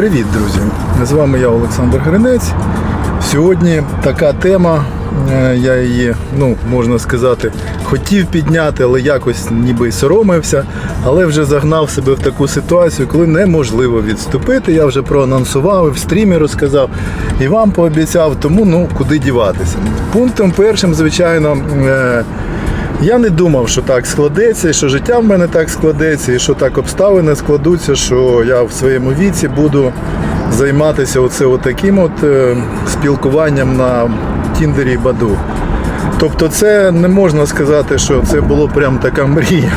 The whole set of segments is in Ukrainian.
Привіт, друзі! З вами я Олександр Гринець. Сьогодні така тема, е, я її, ну, можна сказати, хотів підняти, але якось ніби й соромився, але вже загнав себе в таку ситуацію, коли неможливо відступити. Я вже проанонсував, і в стрімі розказав і вам пообіцяв, тому ну куди діватися. Пунктом першим, звичайно, е, я не думав, що так складеться, і що життя в мене так складеться, і що так обставини складуться, що я в своєму віці буду займатися оце отаким от е, спілкуванням на Тіндері і Баду. Тобто це не можна сказати, що це було прям така мрія.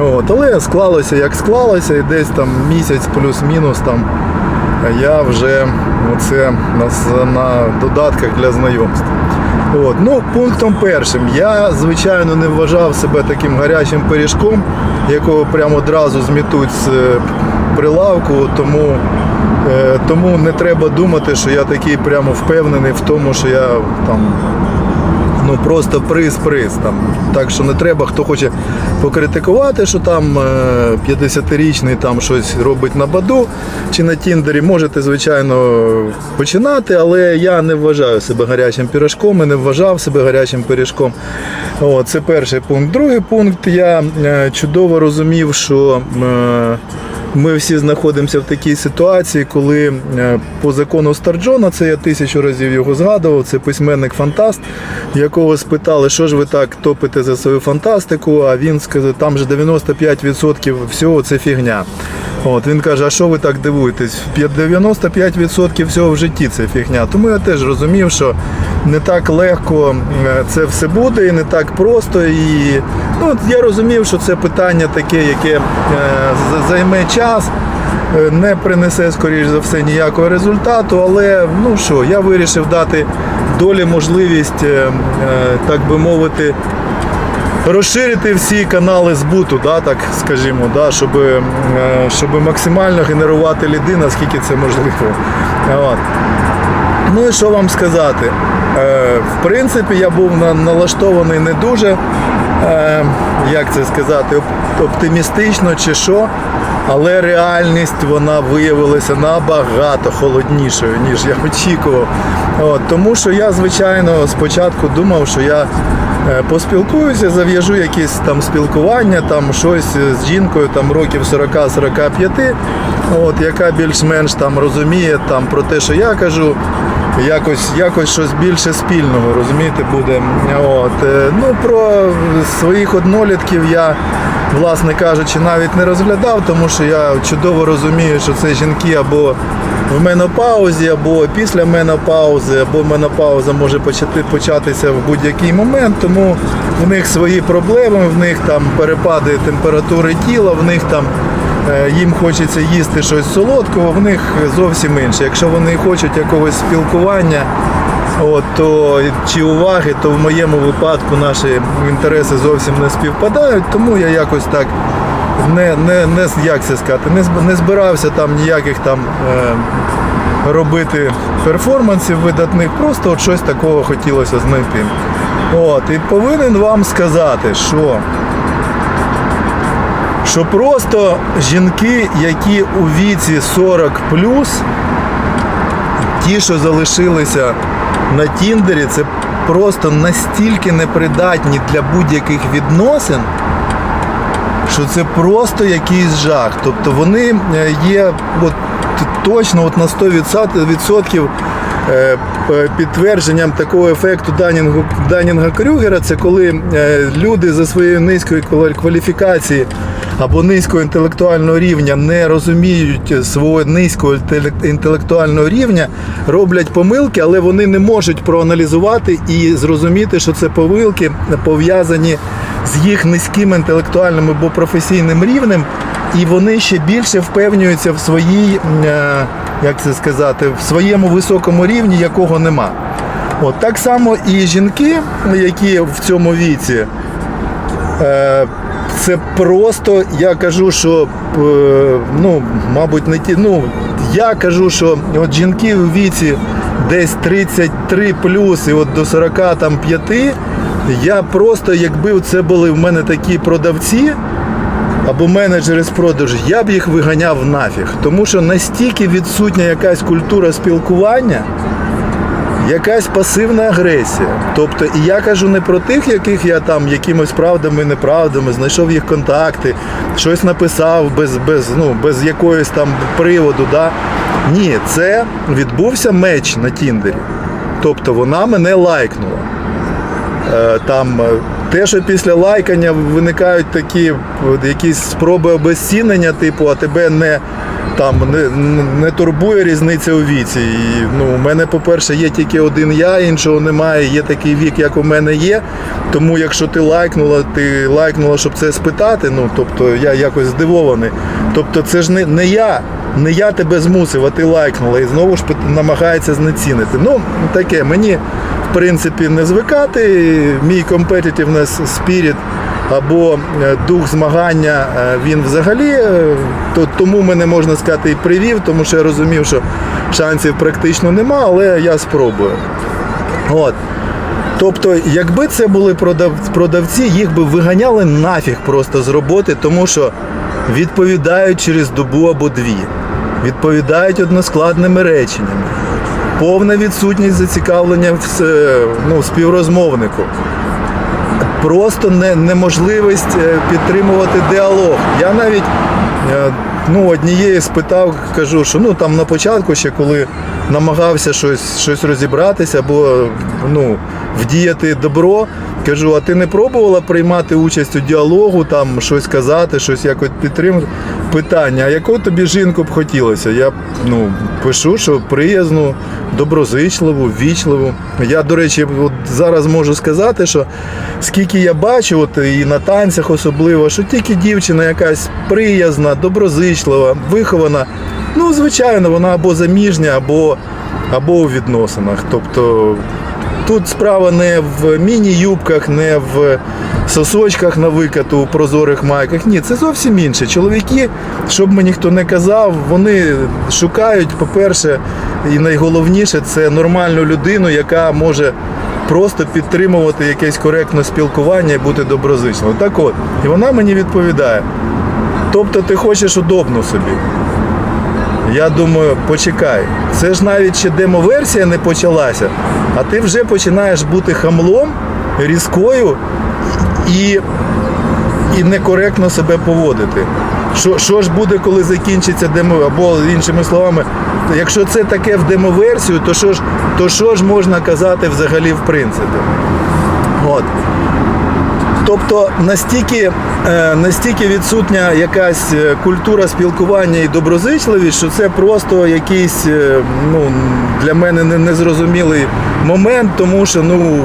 От, але склалося як склалося, і десь там місяць плюс-мінус там я вже оце на, на додатках для знайомств. От. Ну, пунктом першим, я, звичайно, не вважав себе таким гарячим пиріжком, якого прямо одразу змітуть з е, прилавку, тому, е, тому не треба думати, що я такий прямо впевнений в тому, що я там ну просто приз-приз. Так що не треба, хто хоче покритикувати, що там е, 50-річний там щось робить на баду чи на Тіндері. Можете, звичайно, починати, але я не вважаю себе гарячим пірожком і не вважав себе гарячим пиріжком. Це перший пункт. Другий пункт, я е, чудово розумів, що. Ми всі знаходимося в такій ситуації, коли е, по закону Старджона, це я тисячу разів його згадував, це письменник-фантаст, якого спитали, що ж ви так топите за свою фантастику, а він сказав, там же 95% всього це фігня. От Він каже, а що ви так дивуєтесь? 95% всього в житті це фігня. Тому я теж розумів, що не так легко е, це все буде і не так просто. І ну, я розумів, що це питання таке, яке е, займе час, е, не принесе, скоріш за все, ніякого результату. Але ну що, я вирішив дати долі можливість, е, е, так би мовити, розширити всі канали збуту, да, так скажімо, да, щоб, щоб максимально генерувати ліди, наскільки це можливо. От. Ну і що вам сказати? В принципі, я був налаштований не дуже, як це сказати, оптимістично чи що, але реальність вона виявилася набагато холоднішою, ніж я очікував. От, тому що я, звичайно, спочатку думав, що я е, поспілкуюся, зав'яжу якісь там спілкування, там щось з жінкою там років 40-45, от, яка більш-менш там розуміє там про те, що я кажу якось, якось щось більше спільного, розумієте, буде. От. е, Ну, про своїх однолітків я, власне кажучи, навіть не розглядав, тому що я чудово розумію, що це жінки або в менопаузі, або після менопаузи, або менопауза може почати початися в будь-який момент, тому в них свої проблеми, в них там перепади температури тіла, в них там Е, їм хочеться їсти щось солодкого, в них зовсім інше. Якщо вони хочуть якогось спілкування от, то, чи уваги, то в моєму випадку наші інтереси зовсім не співпадають, тому я якось так не, не, не як це сказати, не, не збирався там ніяких там е, робити перформансів видатних, просто от щось такого хотілося знайти. От, і повинен вам сказати, що що просто жінки, які у віці 40 ті, що залишилися на Тіндері, це просто настільки непридатні для будь-яких відносин, що це просто якийсь жах. Тобто вони е, є от, точно от на 100% е, підтвердженням такого ефекту Данінга Крюгера, це коли е, люди за своєю низькою квалі- кваліфікації або низького інтелектуального рівня не розуміють свого низького інтелектуального рівня, роблять помилки, але вони не можуть проаналізувати і зрозуміти, що це помилки пов'язані з їх низьким інтелектуальним або професійним рівнем, і вони ще більше впевнюються в своїй, е, як це сказати, в своєму високому рівні, якого нема. От так само і жінки, які в цьому віці. Це просто я кажу, що е, ну, мабуть, не ті. Ну, я кажу, що от жінки у віці десь 33 плюс і от до 45, я просто, якби це були в мене такі продавці, або менеджери з продажу, я б їх виганяв нафіг. Тому що настільки відсутня якась культура спілкування, якась пасивна агресія. Тобто, і я кажу не про тих, яких я там якимось правдами, неправдами, знайшов їх контакти, щось написав без, без, ну, без якоїсь там приводу. Да? Ні, це відбувся меч на Тіндері. Тобто вона мене лайкнула. Е, Там е, те, що після лайкання виникають такі якісь спроби обезцінення, типу, а тебе не там не, не турбує різниця у віці. І, ну, у мене, по-перше, є тільки один я, іншого немає. Є такий вік, як у мене є. Тому, якщо ти лайкнула, ти лайкнула, щоб це спитати. Ну тобто я якось здивований. Тобто, це ж не, не я. Не я тебе змусив, а ти лайкнула і знову ж намагається знецінити. Ну, таке, мені в принципі не звикати. Мій competitiveness spirit або е, дух змагання е, він взагалі е, то, тому мене можна сказати і привів, тому що я розумів, що шансів практично нема, але я спробую. От. Тобто, якби це були продавці, їх би виганяли нафіг просто з роботи, тому що відповідають через добу або дві, відповідають односкладними реченнями, повна відсутність зацікавлення в ну, співрозмовнику. Просто не, неможливість е, підтримувати діалог. Я навіть е, ну, однієї спитав, кажу, що ну там на початку, ще коли намагався щось, щось розібратися або ну, вдіяти добро, кажу, а ти не пробувала приймати участь у діалогу, там щось казати, щось якось підтримати? Питання, а яку тобі жінку б хотілося? Я ну, пишу, що приязну, доброзичливу, ввічливу. Я, до речі, от зараз можу сказати, що скільки я бачу, от і на танцях особливо, що тільки дівчина якась приязна, доброзичлива, вихована. Ну, звичайно, вона або заміжня, або, або у відносинах. Тобто тут справа не в міні-юбках, не в сосочках на викату у прозорих майках. Ні, це зовсім інше. Чоловіки, щоб мені ніхто не казав, вони шукають, по-перше, і найголовніше це нормальну людину, яка може просто підтримувати якесь коректне спілкування і бути доброзичливою. Так от, і вона мені відповідає. Тобто ти хочеш удобно собі. Я думаю, почекай, це ж навіть ще демоверсія не почалася, а ти вже починаєш бути хамлом, різкою і, і некоректно себе поводити. Що, що ж буде, коли закінчиться демо, або іншими словами, якщо це таке в демоверсію, то що ж, то що ж можна казати взагалі в принципі? От. Тобто настільки, е, настільки відсутня якась е, культура спілкування і доброзичливість, що це просто якийсь е, ну, для мене незрозумілий момент, тому що ну,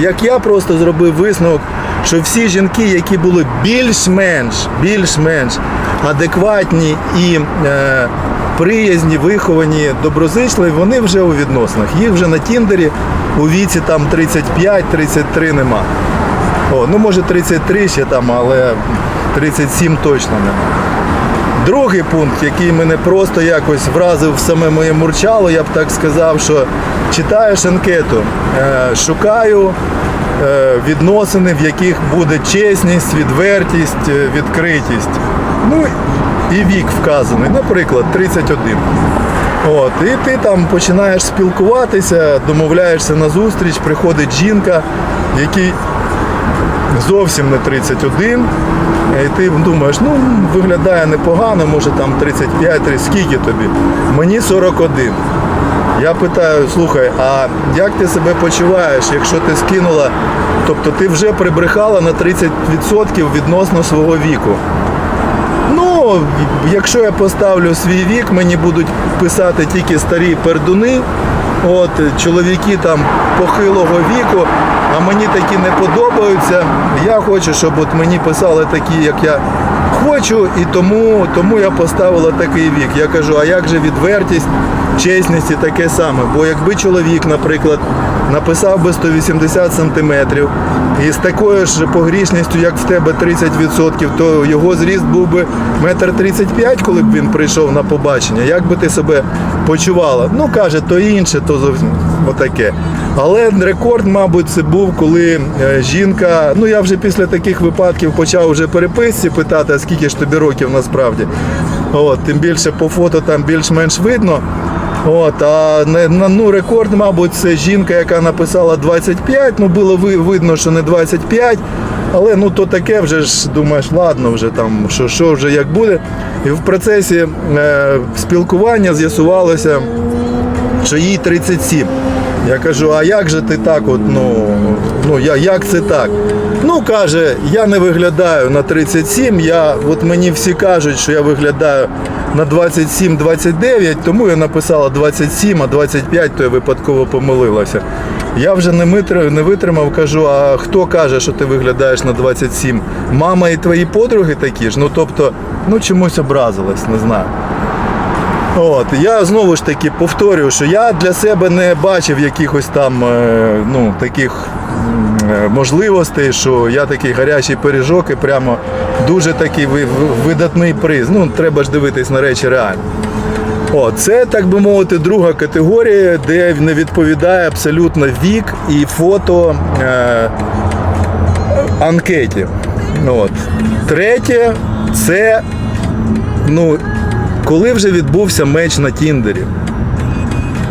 як я просто зробив висновок, що всі жінки, які були більш-менш, більш-менш адекватні і е, приязні, виховані, доброзичливі, вони вже у відносинах. Їх вже на Тіндері у віці там 35-33 нема. О, ну може 33 ще там, але 37 точно нема. Другий пункт, який мене просто якось вразив в саме моє мурчало, я б так сказав, що читаєш анкету, е, шукаю е, відносини, в яких буде чесність, відвертість, е, відкритість. Ну і вік вказаний, наприклад, 31. От, і ти там починаєш спілкуватися, домовляєшся на зустріч, приходить жінка, який зовсім не 31. І ти думаєш, ну виглядає непогано, може там 35, 30, скільки тобі? Мені 41. Я питаю, слухай, а як ти себе почуваєш, якщо ти скинула, тобто ти вже прибрехала на 30% відносно свого віку. Ну, якщо я поставлю свій вік, мені будуть писати тільки старі пердуни, от, чоловіки там похилого віку, а мені такі не подобаються. Я хочу, щоб от мені писали такі, як я хочу, і тому, тому я поставила такий вік. Я кажу, а як же відвертість, чесність і таке саме? Бо якби чоловік, наприклад, написав би 180 сантиметрів і з такою ж погрішністю, як в тебе 30%, то його зріст був би метр 35, коли б він прийшов на побачення. Як би ти себе почувала? Ну каже, то інше, то зовсім. Отаке. Але рекорд, мабуть, це був, коли е, жінка. Ну я вже після таких випадків почав вже переписці питати, а скільки ж тобі років насправді. От, тим більше по фото там більш-менш видно. От, а ну, рекорд, мабуть, це жінка, яка написала 25. Ну, було ви- видно, що не 25. Але ну то таке вже ж думаєш, ладно, вже там, що, що вже як буде. І в процесі е, спілкування з'ясувалося, що їй 37. Я кажу, а як же ти так? От, ну, ну я, як це так? Ну, каже, я не виглядаю на 37, я, от мені всі кажуть, що я виглядаю на 27-29, тому я написала 27, а 25, то я випадково помилилася. Я вже не, митр- не витримав, кажу, а хто каже, що ти виглядаєш на 27? Мама і твої подруги такі ж? Ну тобто, ну чомусь образилась, не знаю. От, я знову ж таки повторюю, що я для себе не бачив якихось там е, ну, таких е, можливостей, що я такий гарячий пиріжок і прямо дуже такий ви- ви- видатний приз. Ну, треба ж дивитись на речі реально. О, це, так би мовити, друга категорія, де не відповідає абсолютно вік і фото е, анкеті. От. Третє це ну, коли вже відбувся меч на Тіндері.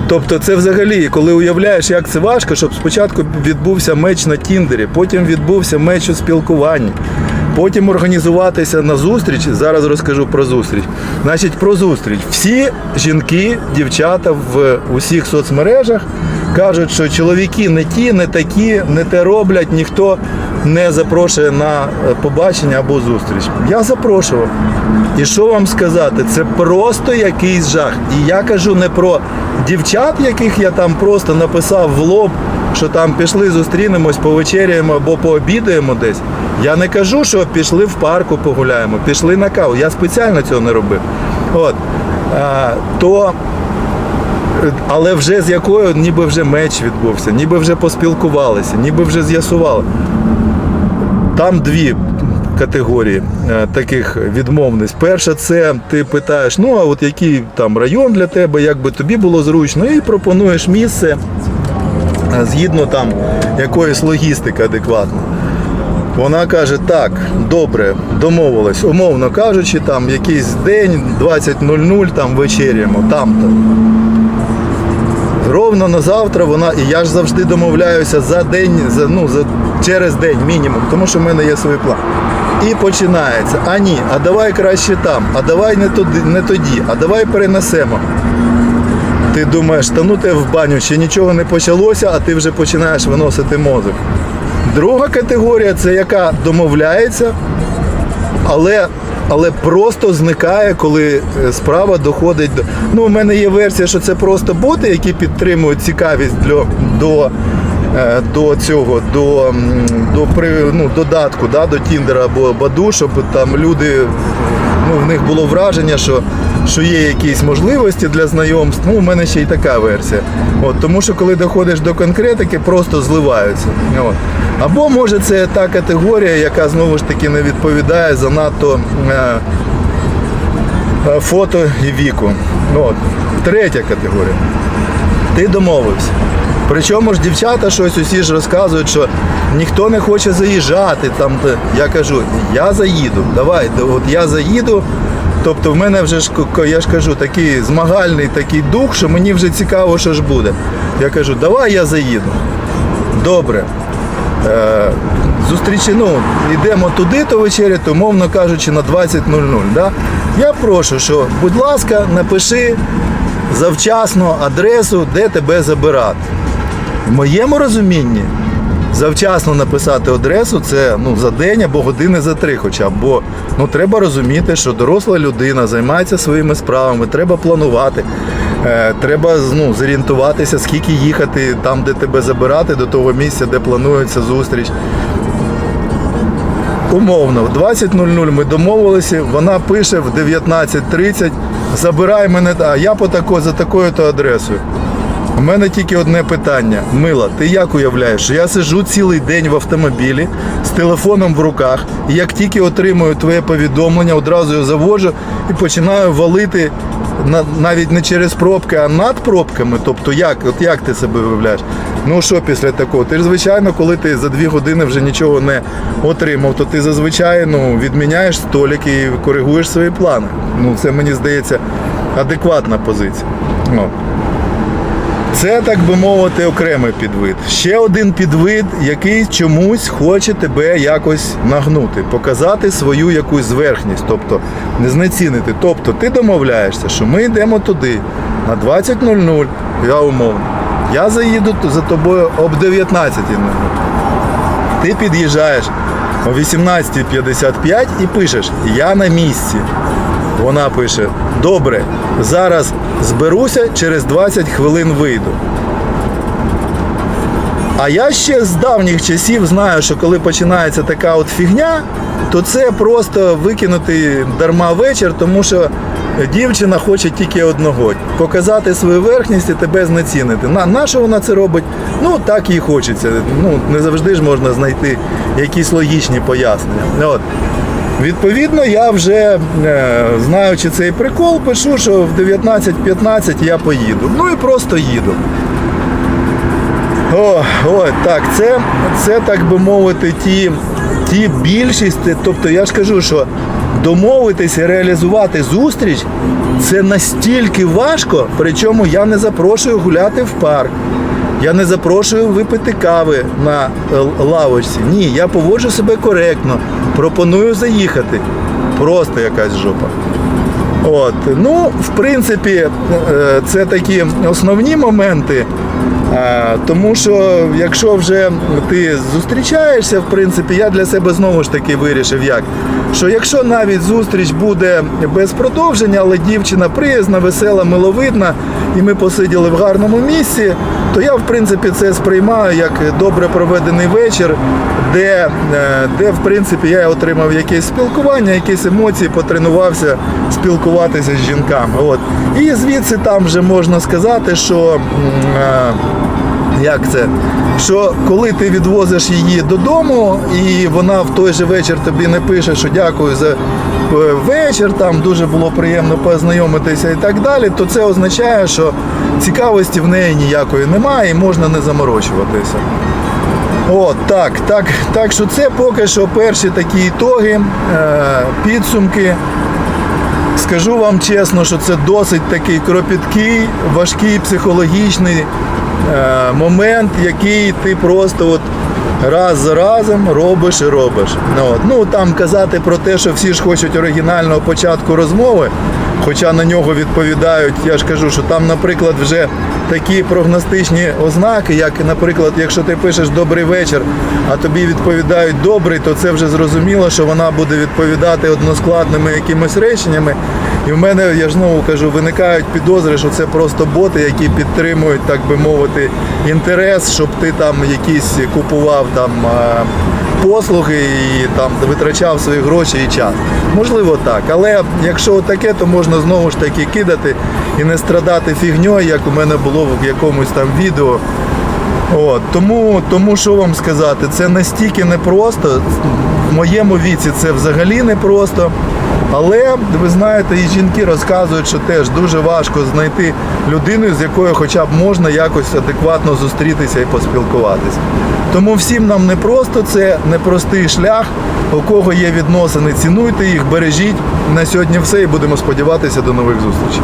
Тобто це взагалі, коли уявляєш, як це важко, щоб спочатку відбувся меч на Тіндері, потім відбувся меч у спілкуванні, потім організуватися на зустріч. Зараз розкажу про зустріч. Значить, про зустріч. Всі жінки, дівчата в усіх соцмережах кажуть, що чоловіки не ті, не такі, не те роблять, ніхто не запрошує на е, побачення або зустріч. Я запрошував. І що вам сказати? Це просто якийсь жах. І я кажу не про дівчат, яких я там просто написав в лоб, що там пішли, зустрінемось, повечеряємо або пообідаємо десь. Я не кажу, що пішли в парку погуляємо, пішли на каву. Я спеціально цього не робив. От. А, то але вже з якою ніби вже меч відбувся, ніби вже поспілкувалися, ніби вже з'ясували. Там дві категорії е, таких відмовниць. Перша це ти питаєш, ну а от який там район для тебе, як би тобі було зручно, і пропонуєш місце е, згідно там якоїсь логістики адекватно. Вона каже, так, добре, домовилась, умовно кажучи, там якийсь день, 20.00, там вечеряємо, там-то. Ровно на завтра вона, і я ж завжди домовляюся за день, за, ну, за, через день мінімум, тому що в мене є свій план. І починається. А ні, а давай краще там, а давай не тоді, не тоді, а давай перенесемо. Ти думаєш, та ну ти в баню, ще нічого не почалося, а ти вже починаєш виносити мозок. Друга категорія це яка домовляється, але, але просто зникає, коли е, справа доходить до. Ну, у мене є версія, що це просто боти, які підтримують цікавість для, до, е, до цього, до, до ну, додатку, да, до Тіндера або Баду, щоб там люди. Ну, в них було враження, що, що є якісь можливості для знайомств. Ну, у мене ще й така версія. От, тому що коли доходиш до конкретики, просто зливаються. От. Або може це та категорія, яка знову ж таки не відповідає занадто е, е, фото і віку. От. Третя категорія. Ти домовився. Причому ж дівчата щось усі ж розказують, що ніхто не хоче заїжджати. Там, я кажу, я заїду, давай, от я заїду. Тобто в мене вже ж я ж кажу, такий змагальний такий дух, що мені вже цікаво, що ж буде. Я кажу, давай я заїду. Добре. Е, зустрічі, ну, йдемо туди, то вечеряти, умовно кажучи, на 20.00. Да? Я прошу, що, будь ласка, напиши завчасно адресу, де тебе забирати. В моєму розумінні завчасно написати адресу це ну, за день або години за три хоча б. Бо ну, треба розуміти, що доросла людина займається своїми справами, треба планувати. Е, треба ну, зорієнтуватися, скільки їхати там, де тебе забирати, до того місця, де планується зустріч. Умовно, в 20.00 ми домовилися, вона пише в 19.30, забирай мене, а я по тако, за такою-то адресою. У мене тільки одне питання. Мила, ти як уявляєш, що я сиджу цілий день в автомобілі з телефоном в руках, і як тільки отримую твоє повідомлення, одразу його заводжу і починаю валити навіть не через пробки, а над пробками. Тобто як? От як ти себе виявляєш? Ну що після такого? Ти ж звичайно, коли ти за дві години вже нічого не отримав, то ти зазвичай ну, відміняєш столик і коригуєш свої плани. Ну це мені здається адекватна позиція. Ну. Це, так би мовити, окремий підвид. Ще один підвид, який чомусь хоче тебе якось нагнути, показати свою якусь зверхність, тобто не знецінити. Тобто ти домовляєшся, що ми йдемо туди на 20.00, я умовно. Я заїду за тобою об 19.00. Ти під'їжджаєш о 18.55 і пишеш Я на місці. Вона пише: Добре, зараз зберуся, через 20 хвилин вийду. А я ще з давніх часів знаю, що коли починається така от фігня, то це просто викинути дарма вечір, тому що дівчина хоче тільки одного показати свою верхність і тебе знецінити. На, на що вона це робить? Ну так їй хочеться. Ну не завжди ж можна знайти якісь логічні пояснення. От. Відповідно, я вже е, знаючи цей прикол, пишу, що в 19.15 я поїду. Ну і просто їду. О, о, так, це, це так би мовити, ті, ті більшість. Тобто я ж кажу, що домовитися, реалізувати зустріч це настільки важко, причому я не запрошую гуляти в парк. Я не запрошую випити кави на е, лавочці. Ні, я поводжу себе коректно, пропоную заїхати. Просто якась жопа. От, ну, в принципі, е, це такі основні моменти. Е, Тому що якщо вже ти зустрічаєшся, в принципі, я для себе знову ж таки вирішив, як. Що якщо навіть зустріч буде без продовження, але дівчина приязна, весела, миловидна, і ми посиділи в гарному місці, то я в принципі це сприймаю як добре проведений вечір, де, е, де в принципі я отримав якесь спілкування, якісь емоції, потренувався спілкуватися з жінками. От. І звідси там вже можна сказати, що. е, як це? Що коли ти відвозиш її додому, і вона в той же вечір тобі не пише, що дякую за е, вечір, там дуже було приємно познайомитися і так далі, то це означає, що цікавості в неї ніякої немає і можна не заморочуватися. От, так, так, так що це поки що перші такі ітоги, е, підсумки. Скажу вам чесно, що це досить такий кропіткий, важкий психологічний е, момент, який ти просто от раз за разом робиш і робиш. Ну, от. ну там казати про те, що всі ж хочуть оригінального початку розмови, хоча на нього відповідають, я ж кажу, що там, наприклад, вже такі прогностичні ознаки, як, наприклад, якщо ти пишеш добрий вечір, а тобі відповідають добрий, то це вже зрозуміло, що вона буде відповідати односкладними якимись реченнями. І в мене, я ж знову кажу, виникають підозри, що це просто боти, які підтримують, так би мовити, інтерес, щоб ти там якісь купував там послуги і там витрачав свої гроші і час. Можливо, так. Але якщо таке, то можна знову ж таки кидати і не страдати фігньою, як у мене було в якомусь там відео. От, тому, тому що вам сказати, це настільки непросто. В моєму віці це взагалі непросто. Але ви знаєте, і жінки розказують, що теж дуже важко знайти людину, з якою хоча б можна якось адекватно зустрітися і поспілкуватися. Тому всім нам непросто, це непростий шлях. У кого є відносини, цінуйте їх, бережіть. На сьогодні все і будемо сподіватися до нових зустрічей.